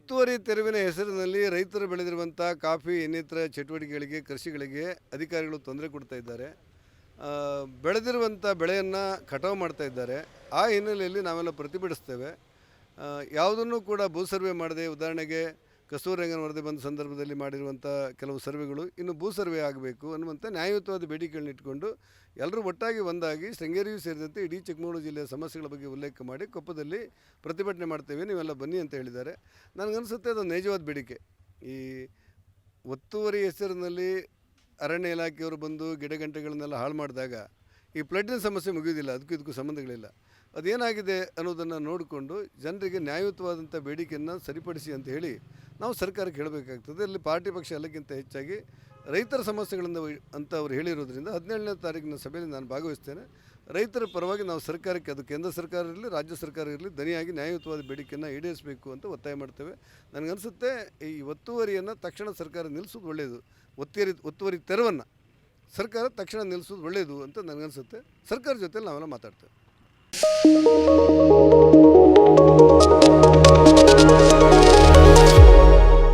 ಒತ್ತುವರಿ ತೆರವಿನ ಹೆಸರಿನಲ್ಲಿ ರೈತರು ಬೆಳೆದಿರುವಂಥ ಕಾಫಿ, ಇನ್ನಿತರ ಚಟುವಟಿಕೆಗಳಿಗೆ, ಕೃಷಿಗಳಿಗೆ ಅಧಿಕಾರಿಗಳು ತೊಂದರೆ ಕೊಡ್ತಾ ಇದ್ದಾರೆ. ಬೆಳೆದಿರುವಂಥ ಬೆಳೆಯನ್ನು ಕಟಾವು ಮಾಡ್ತಾ ಇದ್ದಾರೆ. ಆ ಹಿನ್ನೆಲೆಯಲ್ಲಿ ನಾವೆಲ್ಲ ಪ್ರತಿಭಟಿಸ್ತೇವೆ. ಯಾವುದನ್ನು ಕೂಡ ಭೂ ಸರ್ವೆ ಮಾಡದೆ, ಉದಾಹರಣೆಗೆ ಕಸ್ತೂರಿ ರಂಗನ ವರದಿ ಬಂದ ಸಂದರ್ಭದಲ್ಲಿ ಮಾಡಿರುವಂಥ ಕೆಲವು ಸರ್ವೆಗಳು ಇನ್ನು ಭೂ ಸರ್ವೆ ಆಗಬೇಕು ಅನ್ನುವಂಥ ನ್ಯಾಯಯುತವಾದ ಬೇಡಿಕೆಗಳನ್ನ ಇಟ್ಕೊಂಡು ಎಲ್ಲರೂ ಒಟ್ಟಾಗಿ ಒಂದಾಗಿ ಶೃಂಗೇರಿಯೂ ಸೇರಿದಂತೆ ಇಡೀ ಚಿಕ್ಕಮಗಳೂರು ಜಿಲ್ಲೆಯ ಸಮಸ್ಯೆಗಳ ಬಗ್ಗೆ ಉಲ್ಲೇಖ ಮಾಡಿ ಕೊಪ್ಪದಲ್ಲಿ ಪ್ರತಿಭಟನೆ ಮಾಡ್ತೇವೆ, ನೀವೆಲ್ಲ ಬನ್ನಿ ಅಂತ ಹೇಳಿದ್ದಾರೆ. ನನಗನ್ಸುತ್ತೆ ಅದು ನೈಜವಾದ ಬೇಡಿಕೆ. ಈ ಒತ್ತುವರಿ ಹೆಸರಿನಲ್ಲಿ ಅರಣ್ಯ ಇಲಾಖೆಯವರು ಬಂದು ಗಿಡಗಂಟೆಗಳನ್ನೆಲ್ಲ ಹಾಳು ಮಾಡಿದಾಗ ಈ ಫ್ಲಡ್ಡಿನ ಸಮಸ್ಯೆ ಮುಗಿಯೋದಿಲ್ಲ ಅದಕ್ಕೂ ಇದಕ್ಕೂ ಸಂಬಂಧಗಳಿಲ್ಲ. ಅದೇನಾಗಿದೆ ಅನ್ನೋದನ್ನು ನೋಡಿಕೊಂಡು ಜನರಿಗೆ ನ್ಯಾಯಯುತವಾದಂಥ ಬೇಡಿಕೆಯನ್ನು ಸರಿಪಡಿಸಿ ಅಂತ ಹೇಳಿ ನಾವು ಸರ್ಕಾರಕ್ಕೆ ಹೇಳಬೇಕಾಗ್ತದೆ. ಅಲ್ಲಿ ಪಾರ್ಟಿ ಪಕ್ಷ ಎಲ್ಲಕ್ಕಿಂತ ಹೆಚ್ಚಾಗಿ ರೈತರ ಸಮಸ್ಯೆಗಳಿಂದ ಅಂತ ಅವ್ರು ಹೇಳಿರೋದ್ರಿಂದ ಹದಿನೇಳನೇ ತಾರೀಕಿನ ಸಭೆಯಲ್ಲಿ ನಾನು ಭಾಗವಹಿಸ್ತೇನೆ. ರೈತರ ಪರವಾಗಿ ನಾವು ಸರ್ಕಾರಕ್ಕೆ, ಅದು ಕೇಂದ್ರ ಸರ್ಕಾರ ಇರಲಿ, ರಾಜ್ಯ ಸರ್ಕಾರ ಇರಲಿ, ದನಿಯಾಗಿ ನ್ಯಾಯಯುತವಾದ ಬೇಡಿಕೆಯನ್ನು ಈಡೇರಿಸಬೇಕು ಅಂತ ಒತ್ತಾಯ ಮಾಡ್ತೇವೆ. ನನಗನ್ಸುತ್ತೆ ಈ ಒತ್ತುವರಿಯನ್ನು ತಕ್ಷಣ ಸರ್ಕಾರ ನಿಲ್ಲಿಸೋದು ಒಳ್ಳೆಯದು ಒತ್ತುವರಿ ಒತ್ತುವರಿ ತೆರವನ್ನು. ಸರ್ಕಾರ ತಕ್ಷಣ ನಿಲ್ಲಿಸೋದು ಒಳ್ಳೆಯದು ಅಂತ ನನಗನ್ಸುತ್ತೆ. ಸರ್ಕಾರ ಜೊತೆಲಿ ನಾವೆಲ್ಲ ಮಾತಾಡ್ತೇವೆ.